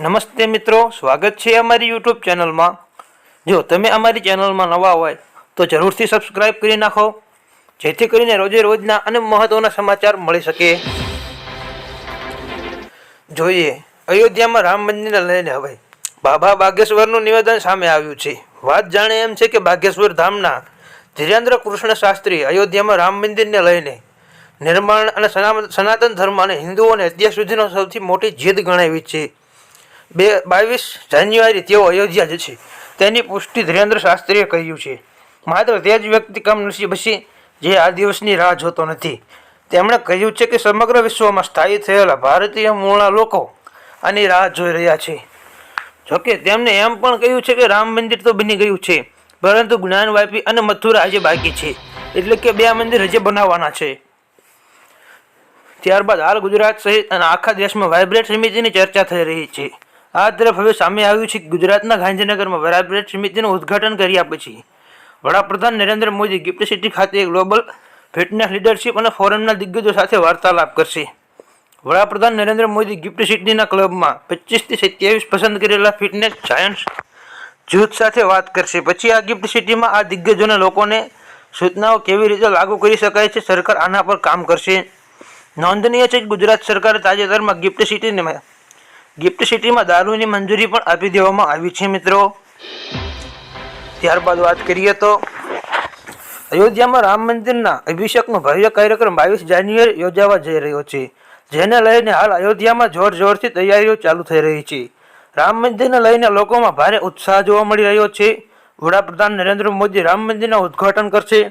નમસ્તે મિત્રો, સ્વાગત છે અમારી યુટ્યુબ ચેનલમાં. જો તમે અમારી ચેનલમાં નવા હોય, તો જરૂરથી સબસ્ક્રાઇબ કરી નાખો. જેથી કરીને રોજે રોજના અને મહત્ત્વના સમાચાર મળી શકે. જોઈએ, અયોધ્યામાં રામ મંદિરને લઈને હવે બાબા બાગેશ્વરનું નિવેદન સામે આવ્યું છે. વાત જાણે એમ છે કે બાગેશ્વર ધામના ધીરેન્દ્ર કૃષ્ણ શાસ્ત્રી અયોધ્યામાં રામ મંદિરને લઈને નિર્માણ અને સનાતન ધર્મ અને હિન્દુઓને અત્યાર સુધીનો સૌથી મોટી જીદ ગણાવી છે. બે બાવીસ જાન્યુઆરી તેઓ અયોધ્યા જશે તેની પુષ્ટિ ધીરેન્દ્ર શાસ્ત્રીએ કહ્યું છે. માત્ર તે જ વ્યક્તિ કમ નસીબ હશે જે આ દિવસની રાહ જોતો નથી. તેમણે કહ્યું છે કે સમગ્ર વિશ્વમાં સ્થાયી થયેલા ભારતીય મૂળના લોકો આની રાહ જોઈ રહ્યા છે. જોકે તેમણે એમ પણ કહ્યું છે કે રામ મંદિર તો બની ગયું છે, પરંતુ જ્ઞાનવાપી અને મથુરા આજે બાકી છે. એટલે કે બે મંદિર હજી બનાવવાના છે. ત્યારબાદ હાલ ગુજરાત સહિત અને આખા દેશમાં વાઇબ્રેટ સમિતિની ચર્ચા થઈ રહી છે. આ તરફ હવે સામે આવ્યું છે ગુજરાતના ગાંધીનગરમાં વાઇબ્રેટ સમિતિનું ઉદ્ઘાટન કર્યા પછી વડાપ્રધાન નરેન્દ્ર મોદી ગિફ્ટ સિટી ખાતે ગ્લોબલ ફિટનેસ લીડરશિપ અને ફોરમના દિગ્ગજો સાથે વાર્તાલાપ કરશે. વડાપ્રધાન નરેન્દ્ર મોદી ગિફ્ટ સિટીના ક્લબમાં પચીસથી સત્યાવીસ પસંદ કરેલા ફિટનેસ જાયન્ટ્સ જૂથ સાથે વાત કરશે. પછી આ ગિફ્ટ સિટીમાં આ દિગ્ગજોને લોકોને સૂચનાઓ કેવી રીતે લાગુ કરી શકાય છે સરકાર આના પર કામ કરશે. નોંધનીય છે કે ગુજરાત સરકારે તાજેતરમાં ગિફ્ટ સિટીને ગિફ્ટ સિટીમાં દારૂની મંજૂરી પણ આપી દેવામાં આવી છે, મિત્રો. ત્યારબાદ વાત કરીએ તો અયોધ્યામાં રામ મંદિરના અભિષેકનો ભવ્ય કાર્યક્રમ બાવીસ જાન્યુઆરી યોજાવા જઈ રહ્યો છે, જેને લઈને હાલ અયોધ્યામાં જોર જોરથી તૈયારીઓ ચાલુ થઈ રહી છે. રામ મંદિરને લઈને લોકોમાં ભારે ઉત્સાહ જોવા મળી રહ્યો છે. વડાપ્રધાન નરેન્દ્ર મોદી રામ મંદિરના ઉદ્ઘાટન કરશે.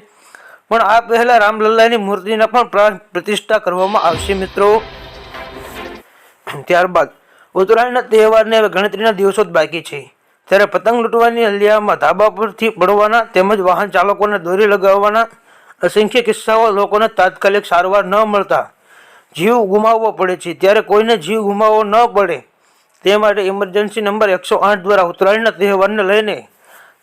પણ આ પહેલા રામલલ્લાની મૂર્તિને પણ પ્રાણ પ્રતિષ્ઠા કરવામાં આવશે, મિત્રો. ત્યારબાદ ઉત્તરાયણના તહેવારને હવે ગણતરીના દિવસો જ બાકી છે. ત્યારે પતંગ લૂંટવાની હલ્યામાં ધાબા પરથી પડવાના તેમજ વાહન ચાલકોને દોરી લગાવવાના અસંખ્ય કિસ્સાઓ લોકોને તાત્કાલિક સારવાર ન મળતા જીવ ગુમાવવો પડે છે. ત્યારે કોઈને જીવ ગુમાવવો ન પડે તે માટે ઇમરજન્સી નંબર એકસો આઠ દ્વારા ઉત્તરાયણના તહેવારને લઈને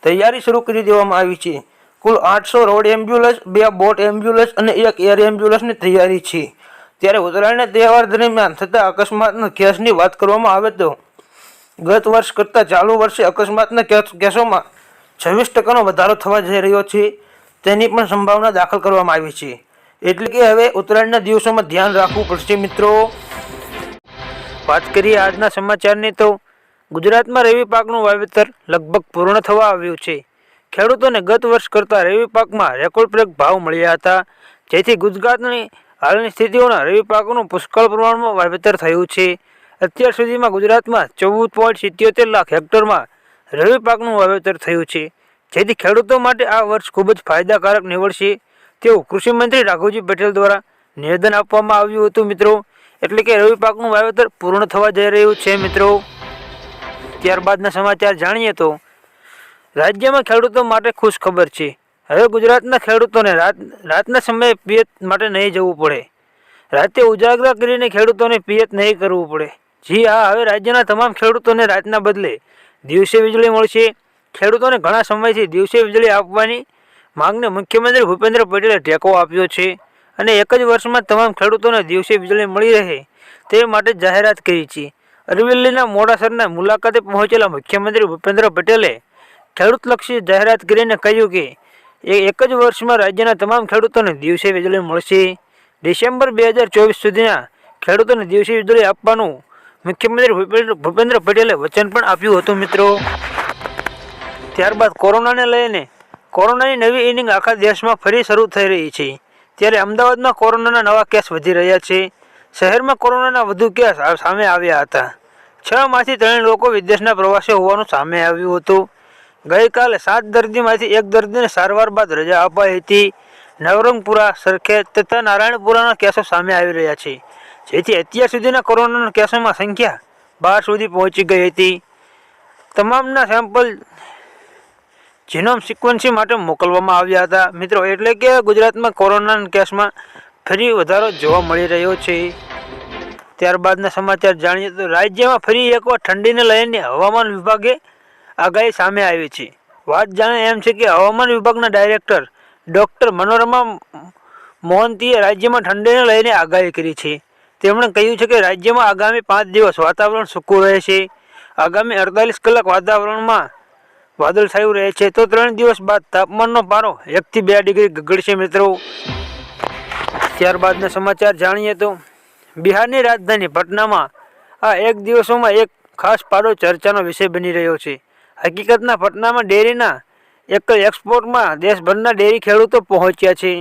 તૈયારી શરૂ કરી દેવામાં આવી છે. કુલ આઠસો રોડ એમ્બ્યુલન્સ બે બોટ એમ્બ્યુલન્સ અને એક એર એમ્બ્યુલન્સની તૈયારી છે. ત્યારે ઉત્તરાયણના તહેવાર દરમિયાન થતા અકસ્માતના કેસની વાત કરવામાં આવે તો ગત વર્ષ કરતાં ચાલુ વર્ષે અકસ્માતના કેસ- કેસોમાં છવ્વીસ ટકાનો વધારો થવા જઈ રહ્યો છે. તેની પણ સંભાવના દાખલ કરવામાં આવી છે. એટલે કે હવે ઉત્તરાયણના દિવસોમાં ધ્યાન રાખવું પડશે મિત્રો. વાત કરીએ આજના સમાચારની તો ગુજરાતમાં રવિ પાકનું વાવેતર લગભગ પૂર્ણ થવા આવ્યું છે. ખેડૂતોને ગત વર્ષ કરતાં રવિ પાકમાં રેકોર્ડ ભાવ મળ્યા હતા. જેથી ગુજરાતની હાલની સ્થિતિઓના રવિ પાકનું પુષ્કળ પ્રમાણમાં વાવેતર થયું છે. અત્યાર સુધીમાં ગુજરાતમાં ચૌદ પોઈન્ટ સિત્યોતેર લાખ હેક્ટરમાં રવિ પાકનું વાવેતર થયું છે. જેથી ખેડૂતો માટે આ વર્ષ ખૂબ જ ફાયદાકારક નીવડશે. તેવું કૃષિમંત્રી રાઘવજી પટેલ દ્વારા નિવેદન આપવામાં આવ્યું હતું મિત્રો. એટલે કે રવિ પાકનું વાવેતર પૂર્ણ થવા જઈ રહ્યું છે મિત્રો. ત્યારબાદના સમાચાર જાણીએ તો રાજ્યમાં ખેડૂતો માટે ખુશ ખબર છે. હવે ગુજરાતના ખેડૂતોને રાત, રાતના સમયે પિયત માટે નહીં જવું પડે. રાતે ઉજાગરા કરીને ખેડૂતોને પિયત નહીં કરવું પડે. જી હા, હવે રાજ્યના તમામ ખેડૂતોને રાતના બદલે દિવસે વીજળી મળશે. ખેડૂતોને ઘણા સમયથી દિવસે વીજળી આપવાની માંગને મુખ્યમંત્રી ભૂપેન્દ્ર પટેલે ટેકો આપ્યો છે અને એક જ વર્ષમાં તમામ ખેડૂતોને દિવસે વીજળી મળી રહે તે માટે જાહેરાત કરી છે. અરવલ્લીના મોડાસરના મુલાકાતે પહોંચેલા મુખ્યમંત્રી ભૂપેન્દ્ર પટેલે ખેડૂતલક્ષી જાહેરાત કરીને કહ્યું કે એ એક જ વર્ષમાં રાજ્યના તમામ ખેડૂતોને દિવસે વીજળી મળશે. ડિસેમ્બર બે હજાર ચોવીસ સુધીના ખેડૂતોને દિવસે વીજળી આપવાનું મુખ્યમંત્રી ભૂપેન્દ્ર પટેલે વચન પણ આપ્યું હતું, મિત્રો. ત્યારબાદ કોરોનાને લઈને કોરોનાની નવી ઇનિંગ આખા દેશમાં ફરી શરૂ થઈ રહી છે. ત્યારે અમદાવાદમાં કોરોનાના નવા કેસ વધી રહ્યા છે. શહેરમાં કોરોનાના વધુ કેસ સામે આવ્યા હતા. છ માંથી ત્રણ લોકો વિદેશના પ્રવાસે હોવાનું સામે આવ્યું હતું. ગઈકાલે સાત દર્દીમાંથી એક દર્દીને સારવાર બાદ રજા અપાઈ હતી. નવરંગપુરા, સરખેજ તથા નારાયણપુરાના કેસો સામે આવી રહ્યા છે. જેથી અત્યાર સુધીના કોરોનાના કેસોમાં સંખ્યા બાર સુધી પહોંચી ગઈ હતી. તમામના સેમ્પલ જીનોમ સિક્વન્સી માટે મોકલવામાં આવ્યા હતા. મિત્રો, એટલે કે ગુજરાતમાં કોરોનાના કેસમાં ફરી વધારો જોવા મળી રહ્યો છે. ત્યારબાદના સમાચાર જાણીએ તો રાજ્યમાં ફરી એકવાર ઠંડીને લઈને હવામાન વિભાગે આગાહી સામે આવી છે. વાત જાણે એમ છે કે હવામાન વિભાગના ડાયરેક્ટર ડૉક્ટર મનોરમા મોહંતીએ રાજ્યમાં ઠંડીને લઈને આગાહી કરી છે. તેમણે કહ્યું છે કે રાજ્યમાં આગામી પાંચ દિવસ વાતાવરણ સૂકું રહેશે. આગામી અડતાલીસ કલાક વાતાવરણમાં વાદળછાયું રહે છે. તો ત્રણ દિવસ બાદ તાપમાનનો પારો એકથી બે ડિગ્રી ગગડશે મિત્રો. ત્યારબાદના સમાચાર જાણીએ તો બિહારની રાજધાની પટનામાં આ એક દિવસોમાં એક ખાસ પાડો ચર્ચાનો વિષય બની રહ્યો છે. હકીકતના પટનામાં ડેરીના એક એક્સપોર્ટમાં દેશભરના ડેરી ખેડૂતો પહોંચ્યા છે.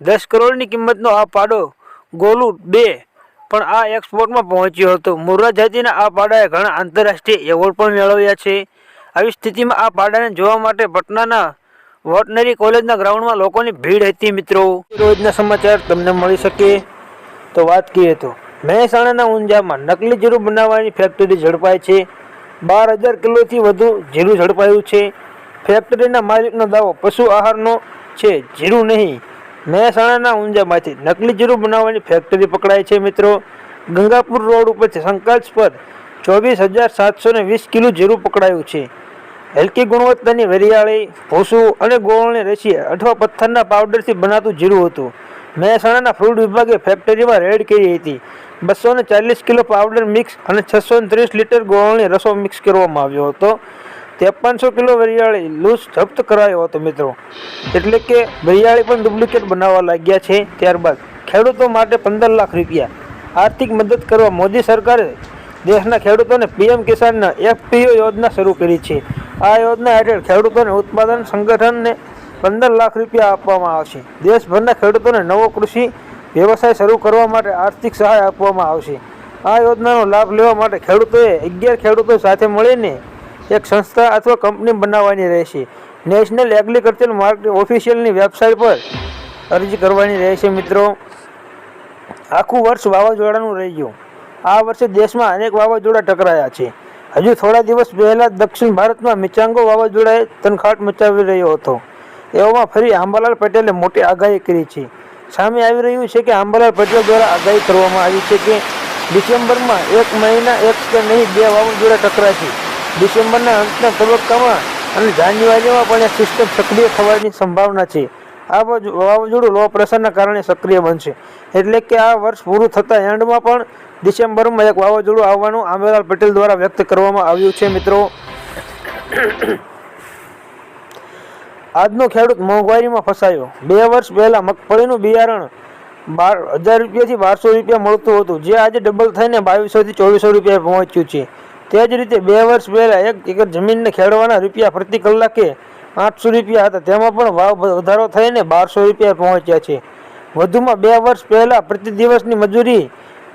દસ કરોડની કિંમતનો આ પાડો ગોલુ બે પણ આ એક્સપોર્ટમાં પહોંચ્યો હતો. મુર્રા જાતિના આ પાડાએ ઘણા આંતરરાષ્ટ્રીય એવોર્ડ પણ મેળવ્યા છે. આવી સ્થિતિમાં આ પાડાને જોવા માટે પટનાના વોટનરી કોલેજના ગ્રાઉન્ડમાં લોકોની ભીડ હતી મિત્રો. રોજના સમાચાર તમને મળી શકે. તો વાત કરીએ તો મહેસાણાના ઊંઝામાં નકલી જીરું બનાવવાની ફેક્ટરી ઝડપાઈ છે. બાર હજાર કિલોથી વધુ જીરું ઝડપાયું છે. ફેક્ટરીના માલિકનો દાવો, પશુ આહારનો છે, જીરું નહીં. મહેસાણાના ઊંઝામાંથી નકલી જીરું બનાવવાની ફેક્ટરી પકડાય છે મિત્રો. ગંગાપુર રોડ ઉપરથી શંકાસ્પદ ચોવીસ હજાર સાતસો ને વીસ કિલો જીરું પકડાયું છે. હલકી ગુણવત્તાની વરિયાળી, ભૂસું અને ગોળની રસી અથવા પથ્થરના પાવડરથી બનાતું જીરું હતું. મહેસાણાના ફ્રૂટ વિભાગે ફેક્ટરીમાં રેડ કરી હતી. બસો ને ચાલીસ કિલો પાવડર મિક્સ અને છસો ત્રીસ લીટર ગોળની રસો મિક્સ કરવામાં આવ્યો હતો. ત્રેપનસો કિલો વરિયાળી લૂઝ જપ્ત કરાયો હતો મિત્રો. એટલે કે વરિયાળી પણ ડુપ્લિકેટ બનાવવા લાગ્યા છે. ત્યારબાદ ખેડૂતો માટે પંદર લાખ રૂપિયા. આર્થિક મદદ કરવા મોદી સરકારે દેશના ખેડૂતોને પીએમ કિસાનના એફપીઓ યોજના શરૂ કરી છે. આ યોજના હેઠળ ખેડૂતોને ઉત્પાદન સંગઠનને પંદર લાખ રૂપિયા આપવામાં આવશે. દેશભરના ખેડૂતોને નવો કૃષિ વ્યવસાય શરૂ કરવા માટે આર્થિક સહાય આપવામાં આવશે. આ યોજનાનો લાભ લેવા માટે ખેડૂતોએ અગિયાર ખેડૂતો સાથે મળીને એક સંસ્થા અથવા કંપની બનાવવાની રહેશે. નેશનલ એગ્રીકલ્ચર માર્કેટ ઓફિશિયલની વેબસાઇટ પર અરજી કરવાની રહેશે મિત્રો. આખું વર્ષ વાવાઝોડાનું રહી ગયું. આ વર્ષે દેશમાં અનેક વાવાઝોડા ટકરાયા છે. હજુ થોડા દિવસ પહેલાં દક્ષિણ ભારતમાં મિચાંગો વાવાઝોડાએ તનખાટ મચાવી રહ્યો હતો. એવામાં ફરી આંબાલાલ પટેલે મોટી આગાહી કરી છે. સામે આવી રહ્યું છે કે આંબલાલ પટેલ દ્વારા આગાહી કરવામાં આવી છે કે ડિસેમ્બરમાં એક મહિના એક કે નહીં બે વાવાઝોડા ટકરાશે. ડિસેમ્બરના અંતના તબક્કામાં અને જાન્યુઆરીમાં પણ એક સિસ્ટમ સક્રિય થવાની સંભાવના છે. આ વાવાઝોડું લો પ્રેશરના કારણે સક્રિય બનશે. એટલે કે આ વર્ષ પૂરું થતાં એન્ડમાં પણ ડિસેમ્બરમાં એક વાવાઝોડું આવવાનું આંબેલાલ પટેલ દ્વારા વ્યક્ત કરવામાં આવ્યું છે મિત્રો. આજનો ખેડૂત મોંઘવારીમાં ફસાયો. બે વર્ષ પહેલાં મગફળીનું બિયારણ બાર હજાર રૂપિયાથી બારસો રૂપિયા મળતું હતું. જે આજે ડબલ થઈને બાવીસોથી ચોવીસો રૂપિયા પહોંચ્યું છે. તે જ રીતે બે વર્ષ પહેલાં એક એકર જમીનને ખેડવાના રૂપિયા પ્રતિ કલાકે આઠસો રૂપિયા હતા. તેમાં પણ ભાવ વધારો થઈને બારસો રૂપિયા પહોંચ્યા છે. વધુમાં બે વર્ષ પહેલાં પ્રતિ દિવસની મજૂરી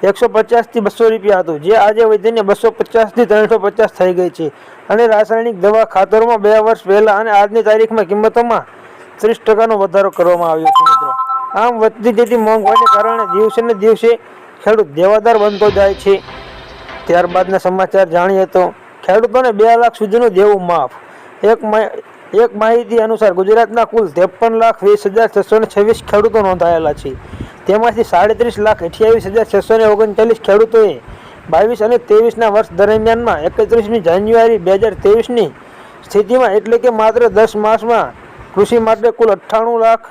એકસો પચાસથી બસો રૂપિયા હતું. જે આજે વધીને બસો પચાસથી ત્રણસો પચાસ થઈ ગઈ છે. અને રાસાયણિક દવા ખાતરોમાં બે વર્ષ પહેલાં અને આજની તારીખમાં કિંમતોમાં ત્રીસ ટકાનો વધારો કરવામાં આવ્યો છે મિત્રો. આમ વધતી જતી મોંઘવારીને કારણે દિવસે ને દિવસે ખેડૂત દેવાદાર બનતો જાય છે. ત્યારબાદના સમાચાર જાણીએ તો ખેડૂતોને બે લાખ સુધીનું દેવું માફ. એક એક માહિતી અનુસાર ગુજરાતના કુલ ત્રેપન લાખ વીસ હજાર છસો ને છવ્વીસ ખેડૂતો નોંધાયેલા છે. તેમાંથી સાડત્રીસ લાખ અઠ્યાવીસ હજાર છસો ને ઓગણચાલીસ ખેડૂતોએ બાવીસ અને ત્રેવીસના વર્ષ દરમિયાનમાં એકત્રીસમી જાન્યુઆરી બે હજાર ત્રેવીસની સ્થિતિમાં એટલે કે માત્ર દસ માસમાં કૃષિ માટે કુલ અઠ્ઠાણું લાખ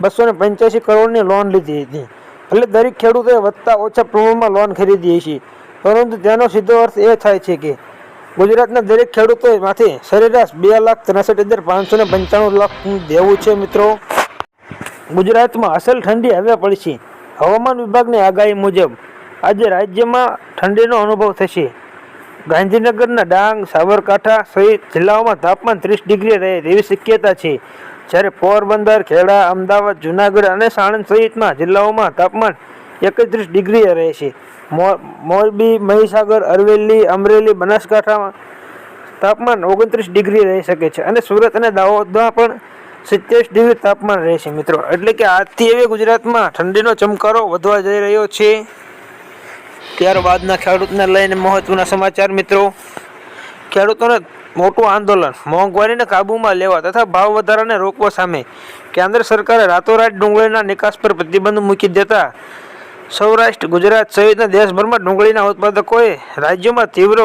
બસો ને પંચ્યાસી કરોડની લોન લીધી હતી. એટલે દરેક ખેડૂતોએ વધતા ઓછા પ્રમાણમાં લોન ખરીદી છે પરંતુ તેનો સીધો અર્થ એ થાય છે કે ગુજરાતના દરેક ખેડૂતોએ માથે સરેરાશ બે લાખ ત્રેસઠ હજાર પાંચસો ને પંચાણું લાખ દેવું છે મિત્રો. ગુજરાતમાં અસલ ઠંડી હવે પડશે. હવામાન વિભાગની આગાહી મુજબ આજે રાજ્યમાં ઠંડીનો અનુભવ થશે. ગાંધીનગરના ડાંગ, સાબરકાંઠા સહિત જિલ્લાઓમાં તાપમાન ત્રીસ ડિગ્રી રહે તેવી શક્યતા છે. જ્યારે પોરબંદર, ખેડા, અમદાવાદ, જુનાગઢ અને સાણંદ સહિતના જિલ્લાઓમાં તાપમાન એકત્રીસ ડિગ્રી રહેશે મોરબી, મહીસાગર અરવેલી અમરેલી, બનાસકાંઠામાં તાપમાન ઓગણત્રીસ ડિગ્રી રહી શકે છે અને સુરત અને દાહોદમાં પણ સિત્તેર ડિગ્રી તાપમાન રહેશે મિત્રો. એટલે કે આજથી એવી ગુજરાતમાં ઠંડીનો ચમકારો વધવા જઈ રહ્યો છે. ત્યારબાદના ખેડૂતને લઈને મહત્વના સમાચાર મિત્રો. ખેડૂતોને મોટું આંદોલન, મોંઘવારીને કાબૂમાં લેવા તથા ભાવ વધારાને રોકવા સામે કેન્દ્ર સરકારે રાતોરાત ડુંગળીના નિકાસ પર પ્રતિબંધ મૂકી દેતા સૌરાષ્ટ્ર, ગુજરાત સહિતના દેશભરમાં ડુંગળીના ઉત્પાદકોએ રાજ્યમાં તીવ્ર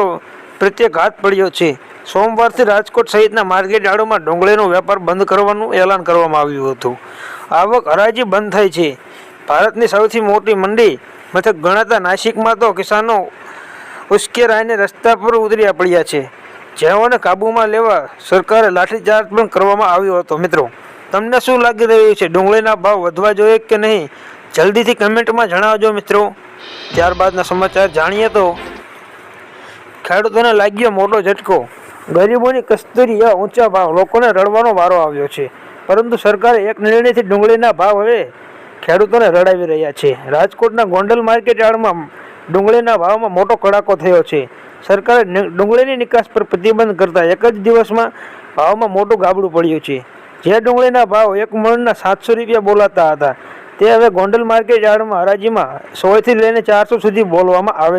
પ્રત્યાઘાત પડ્યો છે. સોમવારથી રાજકોટ સહિતના માર્કેટયાર્ડોમાં ડુંગળીનો વેપાર બંધ કરવાનું એલાન કરવામાં આવ્યું હતું. આવક હરાજી બંધ થઈ છે. ભારતની સૌથી મોટી મંડી મથક ગણાતા નાસિકમાં તો કિસાનો ઉશ્કેરાઈને રસ્તા પર ઉતર્યા પડ્યા છે. જેઓને કાબૂમાં લેવા સરકારે લાઠીચાર્જ પણ કરવામાં આવ્યો હતો. મિત્રો, તમને શું લાગી રહ્યું છે? ડુંગળીના ભાવ વધવા જોઈએ કે નહીં? જલ્દીથી કમેન્ટમાં જણાવજો મિત્રો. ત્યારબાદના સમાચાર જાણીએ તો ખેડૂતોને લાગ્યો મોટો ઝટકો. ગરીબોની કસ્તુરી ઊંચા ભાવ, લોકોને રડવાનો વારો આવ્યો છે. પરંતુ સરકારે એક નિર્ણયથી ડુંગળીના ભાવ હવે ખેડૂતોને રડાવી રહ્યા છે. રાજકોટના ગોંડલ માર્કેટ યાર્ડમાં ડુંગળીના ભાવમાં મોટો કડાકો થયો છે. સરકારે ડુંગળીની નિકાસ પર પ્રતિબંધ કરતા એક જ દિવસમાં ભાવમાં મોટું ગાબડું પડ્યું છે. જે ડુંગળીના ભાવ એક મણના સાતસો રૂપિયા બોલાતા હતા, તે હવે ગોંડલ માર્કેટ યાર્ડમાં હરાજીમાં સોળથી લઈને ચારસો સુધી બોલવામાં આવે છે.